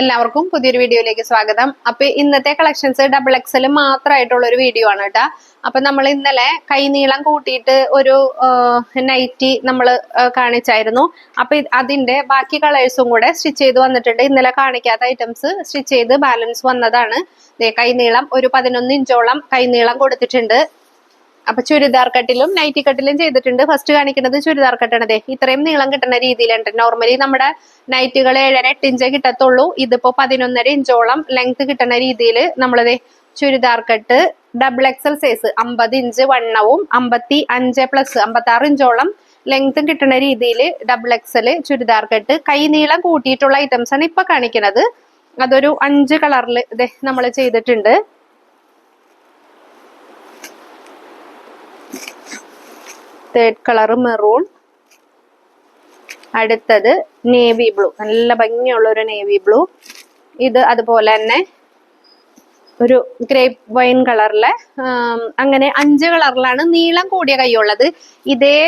എല്ലാവർക്കും പുതിയൊരു വീഡിയോയിലേക്ക് സ്വാഗതം. അപ്പൊ ഇന്നത്തെ കളക്ഷൻസ് ഡബിൾ എക്സൽ മാത്രമായിട്ടുള്ള ഒരു വീഡിയോ ആണ് കേട്ടോ അപ്പൊ നമ്മൾ ഇന്നലെ കൈനീളം കൂട്ടിയിട്ട് ഒരു നൈറ്റി നമ്മൾ കാണിച്ചായിരുന്നു. അപ്പൊ അതിന്റെ ബാക്കി കളേഴ്സും കൂടെ സ്റ്റിച്ച് ചെയ്ത് വന്നിട്ടുണ്ട്. ഇന്നലെ കാണിക്കാത്ത ഐറ്റംസ് സ്റ്റിച്ച് ചെയ്ത് ബാലൻസ് വന്നതാണ്. കൈനീളം ഒരു പതിനൊന്ന് ഇഞ്ചോളം കൈനീളം കൊടുത്തിട്ടുണ്ട്. അപ്പൊ ചുരിദാർ കട്ടിലും നൈറ്റി കട്ടിലും ചെയ്തിട്ടുണ്ട്. ഫസ്റ്റ് കാണിക്കുന്നത് ചുരിദാർ കട്ടാണതേ ഇത്രയും നീളം കിട്ടുന്ന രീതിയിലുണ്ട്. നോർമലി നമ്മുടെ നൈറ്റുകൾ ഏഴര എട്ട് ഇഞ്ചേ കിട്ടത്തുള്ളൂ. ഇതിപ്പോ പതിനൊന്നര ഇഞ്ചോളം ലെങ്ത് കിട്ടുന്ന രീതിയിൽ നമ്മളത് churidar cut double XL size അമ്പത് ഇഞ്ച് വണ്ണവും അമ്പത്തി അഞ്ച് പ്ലസ് അമ്പത്തി ആറ് ഇഞ്ചോളം ലെങ്ത്തും കിട്ടുന്ന രീതിയിൽ ഡബിൾ എക്സൽ ചുരിദാർ കട്ട്. കൈ നീളം കൂട്ടിയിട്ടുള്ള ഐറ്റംസ് ആണ് ഇപ്പൊ കാണിക്കുന്നത്. അതൊരു അഞ്ച് കളറിൽ നമ്മൾ ചെയ്തിട്ടുണ്ട്. തേർഡ് കളർ മെറൂൺ അടുത്തത് നേവി ബ്ലൂ നല്ല ഭംഗിയുള്ള ഒരു നേവി ബ്ലൂ ഇത് അതുപോലെ തന്നെ ഒരു ഗ്രേപ്പ് വൈൻ കളറിലെ അങ്ങനെ അഞ്ച് കളറിലാണ് നീളം കൂടിയ കൈയുള്ളത്. ഇതേ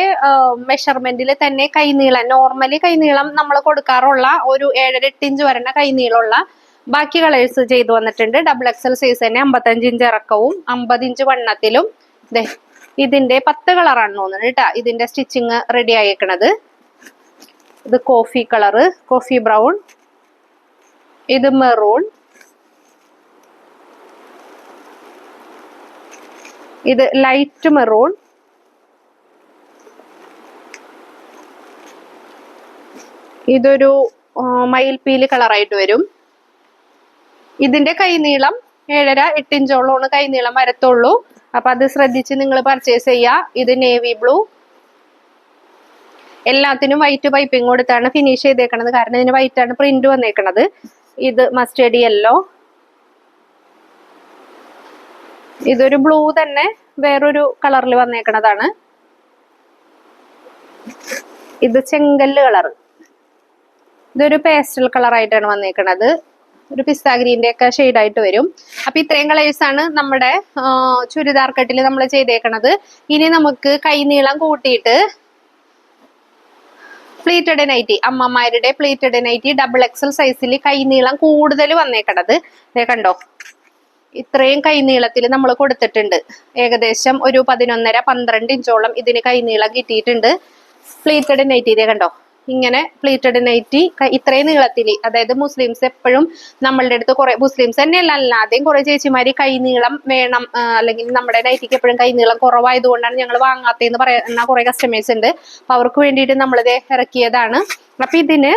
മെഷർമെന്റിൽ തന്നെ കൈനീളം നോർമലി കൈനീളം നമ്മൾ കൊടുക്കാറുള്ള ഒരു ഏഴര എട്ട് ഇഞ്ച് വരണ കൈനീളമുള്ള ബാക്കി കളേഴ്സ് ചെയ്തു വന്നിട്ടുണ്ട്. ഡബിൾ എക്സൽ സൈസ് തന്നെ അമ്പത്തഞ്ച് ഇഞ്ച് ഇറക്കവും അമ്പത് ഇഞ്ച് വണ്ണത്തിലും. ഇതിന്റെ പത്ത് കളറാണ് തോന്നുന്നത് കേട്ടാ. ഇതിന്റെ സ്റ്റിച്ചിങ് റെഡി ആയേക്കണത്. ഇത് കോഫി കളറ് കോഫി ബ്രൗൺ ഇത് മെറൂൺ ഇത് ലൈറ്റ് മെറൂൺ ഇതൊരു മയിൽപീൽ കളറായിട്ട് വരും. ഇതിന്റെ കൈനീളം ഏഴര എട്ട് കൈനീളം വരത്തുള്ളൂ. അപ്പൊ അത് ശ്രദ്ധിച്ച് നിങ്ങൾ പർച്ചേസ് ചെയ്യുക ഇത് നേവി ബ്ലൂ എല്ലാത്തിനും വൈറ്റ് പൈപ്പിംഗ് കൊടുത്താണ് ഫിനിഷ് ചെയ്തേക്കണത്. കാരണം ഇതിന് വൈറ്റ് ആണ് പ്രിന്റ് വന്നേക്കണത്. ഇത് മസ്റ്റേഡ് യെല്ലോ ഇതൊരു ബ്ലൂ തന്നെ വേറൊരു കളറിൽ വന്നേക്കണതാണ്. ഇത് ചെങ്കല്ല് കളർ ഇതൊരു പേസ്റ്റൽ കളറായിട്ടാണ് വന്നേക്കണത്. ഒരു പിസ്ത ഗ്രീന്റെ ഒക്കെ ആയിട്ട് വരും. അപ്പൊ ഇത്രയും കളേഴ്സ് ആണ് നമ്മുടെ ചുരിദാർ കട്ടിൽ നമ്മൾ ചെയ്തേക്കണത്. ഇനി നമുക്ക് കൈനീളം കൂട്ടിയിട്ട് പ്ലീറ്റഡ് നൈറ്റി അമ്മമാരുടെ പ്ലീറ്റഡ് നൈറ്റി ഡബിൾ എക്സൽ സൈസിൽ കൈനീളം കൂടുതൽ വന്നേക്കണത്. കണ്ടോ? ഇത്രയും കൈനീളത്തിൽ നമ്മൾ കൊടുത്തിട്ടുണ്ട്. ഏകദേശം ഒരു പതിനൊന്നര പന്ത്രണ്ട് ഇഞ്ചോളം ഇതിന് കൈനീളം കിട്ടിയിട്ടുണ്ട്. പ്ലീറ്റഡ് നൈറ്റി കണ്ടോ? ഇങ്ങനെ പ്ലീറ്റഡ് നൈറ്റി ഇത്രയും നീളത്തിൽ അതായത് മുസ്ലിംസ് എപ്പോഴും നമ്മളുടെ അടുത്ത് കുറെ മുസ്ലിംസ് തന്നെയല്ല അല്ലാതെയും കുറെ ചേച്ചിമാര് കൈനീളം വേണം അല്ലെങ്കിൽ നമ്മുടെ നൈറ്റിക്ക് എപ്പോഴും കൈനീളം കുറവായതുകൊണ്ടാണ് ഞങ്ങൾ വാങ്ങാത്തതെന്ന് പറയുന്ന കുറെ കസ്റ്റമേഴ്സ് ഉണ്ട്. അപ്പൊ അവർക്ക് വേണ്ടിയിട്ട് നമ്മളിത് ഇറക്കിയതാണ്. അപ്പൊ ഇതിന്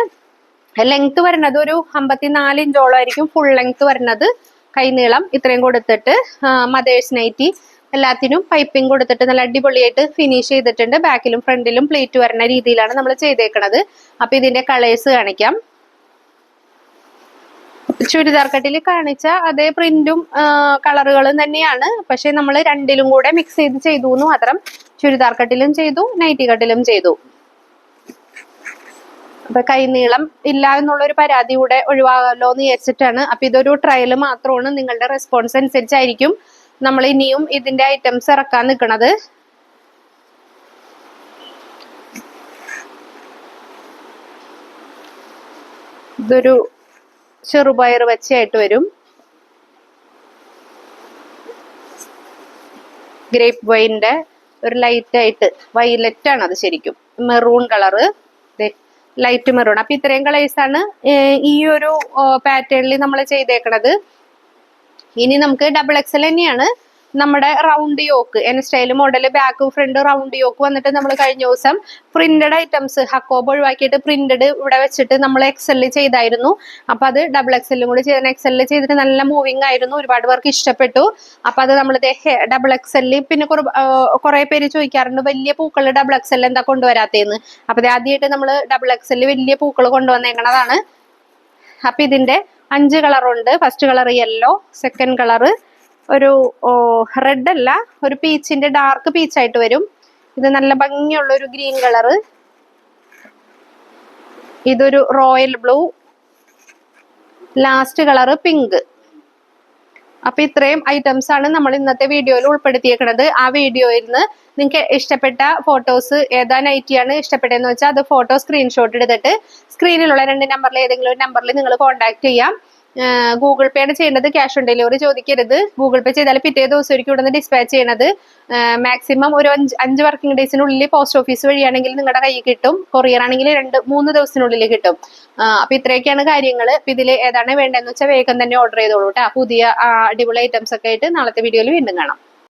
ലെങ്ത് വരുന്നത് ഒരു അമ്പത്തിനാല് ഇഞ്ചോളം ആയിരിക്കും ഫുൾ ലെങ്ത് വരുന്നത് കൈനീളം ഇത്രയും കൊടുത്തിട്ട് മദേഴ്സ് നൈറ്റി എല്ലാത്തിനും പൈപ്പിംഗ് കൊടുത്തിട്ട് നല്ല അടിപൊളിയായിട്ട് ഫിനിഷ് ചെയ്തിട്ടുണ്ട്. ബാക്കിലും ഫ്രണ്ടിലും പ്ലേറ്റ് വരുന്ന രീതിയിലാണ് നമ്മൾ ചെയ്തേക്കണത്. അപ്പൊ ഇതിന്റെ കളേഴ്സ് കാണിക്കാം. ചുരിദാർ കട്ടിൽ കാണിച്ച അതേ പ്രിന്റും കളറുകളും തന്നെയാണ്. പക്ഷെ നമ്മൾ രണ്ടിലും കൂടെ മിക്സ് ചെയ്ത് ചെയ്തു എന്ന് മാത്രം ചുരിദാർ കട്ടിലും ചെയ്തു നൈറ്റി കട്ടിലും ചെയ്തു. അപ്പൊ കൈനീളം ഇല്ല എന്നുള്ള ഒരു പരാതി കൂടെ ഒഴിവാകാമല്ലോ എന്ന് വിചാരിച്ചിട്ടാണ്. അപ്പൊ ഇതൊരു ട്രയൽ മാത്രമാണ്. നിങ്ങളുടെ റെസ്പോൺസ് അനുസരിച്ചായിരിക്കും. നമ്മൾ ഇനിയും ഇതിന്റെ ഐറ്റംസ് ഇറക്കാൻ നിൽക്കുന്നത് ഇതൊരു ചെറുപയർ വെച്ചായിട്ട് വരും. ഗ്രേപ്പ് വൈന്റെ ഒരു ലൈറ്റ് ആയിട്ട് വൈലറ്റ് ആണ് അത് ശരിക്കും. മെറൂൺ കളറ് ലൈറ്റ് മെറൂൺ അപ്പൊ ഇത്രയും കളേഴ്സ് ആണ് ഈ ഒരു പാറ്റേണിൽ നമ്മൾ ചെയ്തേക്കണത്. ഇനി നമുക്ക് ഡബിൾ എക്സൽ തന്നെയാണ്. നമ്മുടെ round yoke N style model back front round yoke വന്നിട്ട് നമ്മൾ കഴിഞ്ഞ ദിവസം പ്രിന്റഡ് ഐറ്റംസ് ഹക്കോബ് ഒഴിവാക്കിയിട്ട് പ്രിന്റഡ് ഇവിടെ വെച്ചിട്ട് നമ്മൾ എക്സലിൽ ചെയ്തായിരുന്നു. അപ്പൊ അത് ഡബിൾ എക്സലും കൂടി ചെയ്ത എക്സലിൽ ചെയ്തിട്ട് നല്ല മൂവിങ് ആയിരുന്നു. ഒരുപാട് പേർക്ക് ഇഷ്ടപ്പെട്ടു. അപ്പൊ അത് നമ്മൾ ഡബിൾ എക്സലിൽ പിന്നെ കുറെ പേര് ചോദിക്കാറുണ്ട് വലിയ പൂക്കൾ ഡബിൾ എക്സൽ എന്താ കൊണ്ടുവരാത്തേന്ന്? അപ്പൊ ആദ്യമായിട്ട് നമ്മൾ ഡബിൾ എക്സലിൽ വലിയ പൂക്കൾ കൊണ്ടുവന്നേക്കണതാണ്. അപ്പൊ ഇതിന്റെ അഞ്ച് കളറുണ്ട് first colour yellow second colour ഒരു റെഡ് അല്ല ഒരു പീച്ചിന്റെ ഡാർക്ക് പീച്ചായിട്ട് വരും. ഇത് നല്ല ഭംഗിയുള്ള ഒരു ഗ്രീൻ കളറ് ഇതൊരു royal blue last colour pink അപ്പൊ ഇത്രയും ഐറ്റംസ് ആണ് നമ്മൾ ഇന്നത്തെ വീഡിയോയിൽ ഉൾപ്പെടുത്തിയേക്കുന്നത് ആ വീഡിയോയിൽ നിന്ന് നിങ്ങൾക്ക് ഇഷ്ടപ്പെട്ട ഫോട്ടോസ് ഏതാ നൈറ്റിയാണ് ഇഷ്ടപ്പെട്ടതെന്ന് വെച്ചാൽ അത് ഫോട്ടോ സ്ക്രീൻഷോട്ട് എടുത്തിട്ട് സ്ക്രീനിലുള്ള രണ്ട് നമ്പറിൽ ഏതെങ്കിലും ഒരു നമ്പറിൽ നിങ്ങൾ കോൺടാക്ട് ചെയ്യാം. ഗൂഗിൾ പേ ആണ് ചെയ്യേണ്ടത് ക്യാഷ് ഓൺ ഡെലിവറി ചോദിക്കരുത്. ഗൂഗിൾ പേ ചെയ്താൽ പിറ്റേ ദിവസം ഒരിക്കലും ഇവിടെ നിന്ന് ഡിസ്പാച്ച് ചെയ്യണത് മാക്സിമം ഒരു അഞ്ച് അഞ്ച് വർക്കിംഗ് ഡേയ്സിനുള്ളിൽ പോസ്റ്റ് ഓഫീസ് വഴിയാണെങ്കിൽ നിങ്ങളുടെ കയ്യിൽ കിട്ടും. കൊറിയർ ആണെങ്കിൽ രണ്ട് മൂന്ന് ദിവസത്തിനുള്ളിൽ കിട്ടും. അപ്പൊ ഇത്രയൊക്കെയാണ് കാര്യങ്ങൾ. അപ്പൊ ഇതിൽ ഏതാണ് വേണ്ടതെന്ന് വെച്ചാൽ വേഗം തന്നെ ഓർഡർ ചെയ്തോളൂ കേട്ടോ പുതിയ അടിപൊളി ഐറ്റംസ് ഒക്കെ ആയിട്ട് നാളത്തെ വീഡിയോയിൽ വീണ്ടും കാണാം.